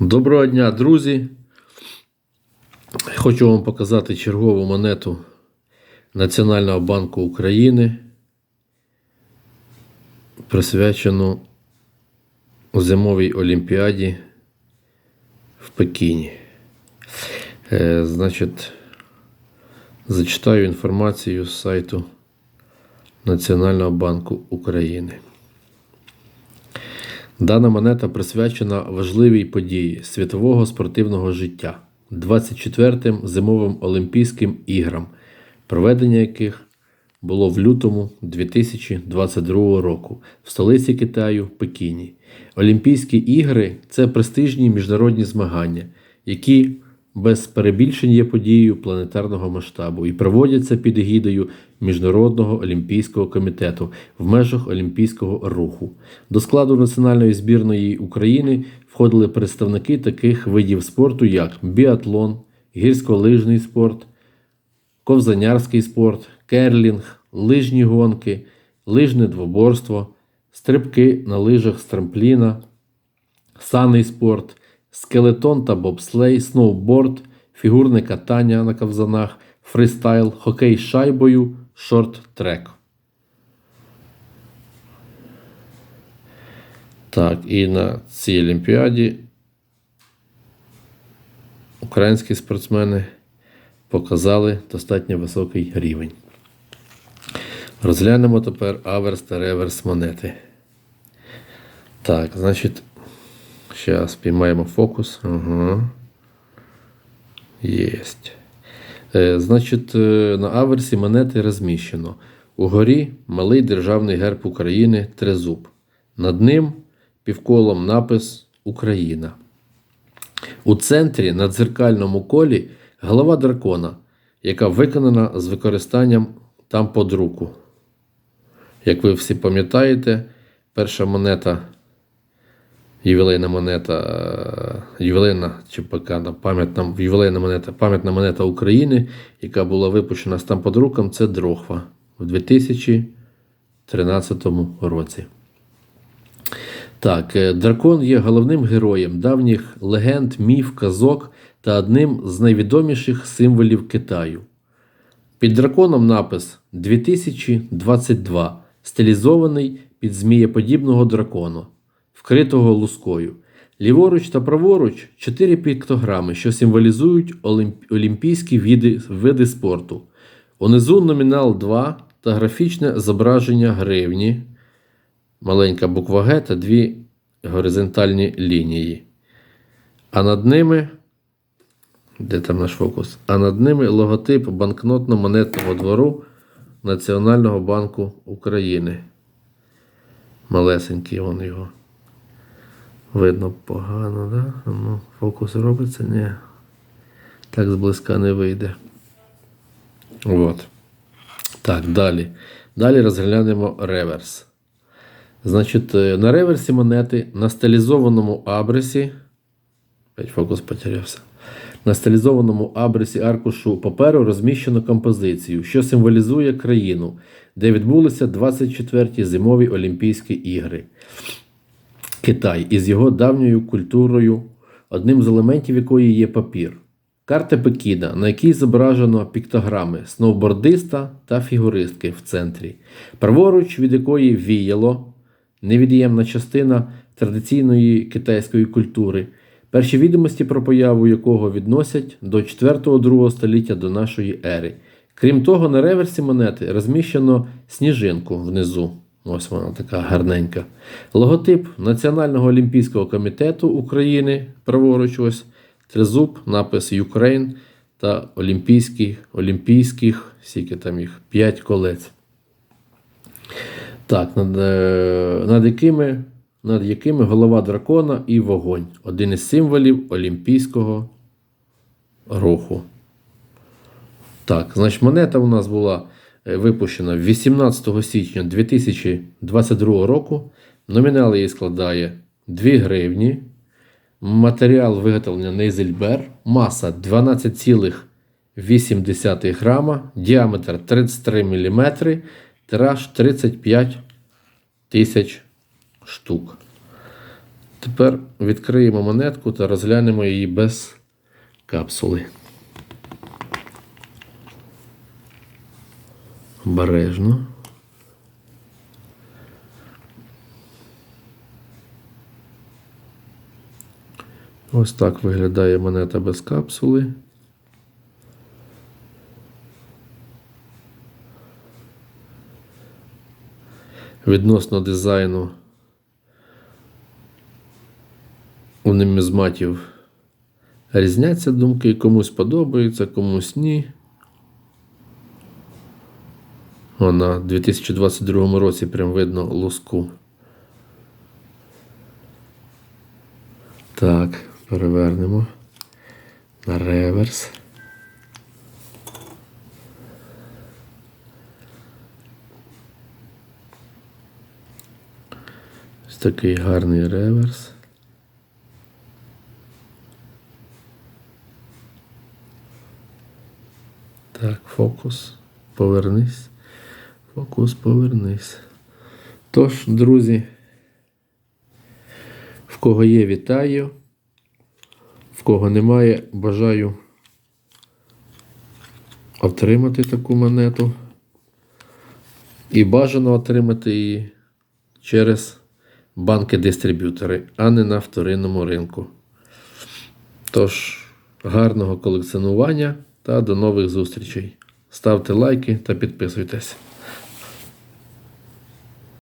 Доброго дня, друзі! Хочу вам показати чергову монету Національного банку України, присвячену зимовій олімпіаді в Пекіні. Е, значить, зачитаю інформацію з сайту Національного банку України. Дана монета присвячена важливій події світового спортивного життя 24-м зимовим Олімпійським іграм, проведення яких було в лютому 2022 року в столиці Китаю Пекіні. Олімпійські ігри це престижні міжнародні змагання, які без перебільшень є подією планетарного масштабу і проводяться під егідою Міжнародного олімпійського комітету в межах олімпійського руху. До складу національної збірної України входили представники таких видів спорту, як біатлон, гірськолижний спорт, ковзанярський спорт, керлінг, лижні гонки, лижне двоборство, стрибки на лижах з трампліна, санний спорт, скелетон та бобслей, сноуборд, фігурне катання на ковзанах, фристайл, хокей з шайбою, шорт-трек. Так, і на цій олімпіаді українські спортсмени показали достатньо високий рівень. Розглянемо тепер аверс та реверс монети. Так, значить, зараз піймаємо фокус. Ага. Єсть. Е, Значить, е, на аверсі монети розміщено. Угорі малий державний герб України Трезуб. Над ним півколом напис Україна. У центрі на дзеркальному колі голова дракона, яка виконана з використанням там подруку. Як ви всі пам'ятаєте, перша монета, ювілейна монета, е, ювілейна чи пам'ятна ювілейна монета, пам'ятна монета України, яка була випущена з там подруком, це Дрохва в 2013 році. Так, е, дракон є головним героєм давніх легенд, міф, казок та одним з найвідоміших символів Китаю. Під драконом напис 2022, стилізований під змієподібного дракона, вкритого лускою. Ліворуч та праворуч чотири піктограми, що символізують олімп... олімпійські види, види спорту. Унизу номінал 2 та графічне зображення гривні, маленька буква Г та дві горизонтальні лінії. А над ними де там наш фокус? А над ними логотип банкнотно-монетного двору Національного банку України. Малесенький вон його. Видно погано, да? Ну, фокус робиться? Ні. Так зблизька не вийде. От. Так, далі. Далі розглянемо реверс. Значить, е, на реверсі монети на стилізованому абресі. Фокус потерявся. На стилізованому абресі аркушу паперу розміщено композицію, що символізує країну, де відбулися 24-ті зимові Олімпійські ігри. Китай із його давньою культурою, одним з елементів якої є папір. Карта Пекіна, на якій зображено піктограми сноубордиста та фігуристки в центрі, праворуч від якої віяло невід'ємна частина традиційної китайської культури, перші відомості про появу якого відносять до 4-2 століття до нашої ери. Крім того, на реверсі монети розміщено сніжинку внизу. Ось вона така гарненька. Логотип Національного олімпійського комітету України, праворуч ось, тризуб, напис Ukraine та олімпійських, олімпійських, скільки там їх, 5 колець. Так, над, е, над, якими, над якими голова дракона і вогонь. Один із символів олімпійського руху. Так, значить, монета у нас була випущена 18 січня 2022 року. Номінал її складає 2 гривні. Матеріал виготовлення Нейзельбер. Маса 12,8 грама, діаметр 33 мм, тираж 35 тисяч штук. Тепер відкриємо монетку та розглянемо її без капсули. Обережно. Ось так виглядає монета без капсули. Відносно дизайну у нумізматів різняться думки, комусь подобається, комусь ні. Вона в 2022 році прям видно луску. Так, перевернемо на реверс. Ось такий гарний реверс. Так, фокус. Повернись. Фокус, повернись. Тож, друзі, в кого є, вітаю. В кого немає, бажаю отримати таку монету. І бажано отримати її через банки-дистриб'ютори, а не на вторинному ринку. Тож, гарного колекціонування та до нових зустрічей. Ставте лайки та підписуйтесь.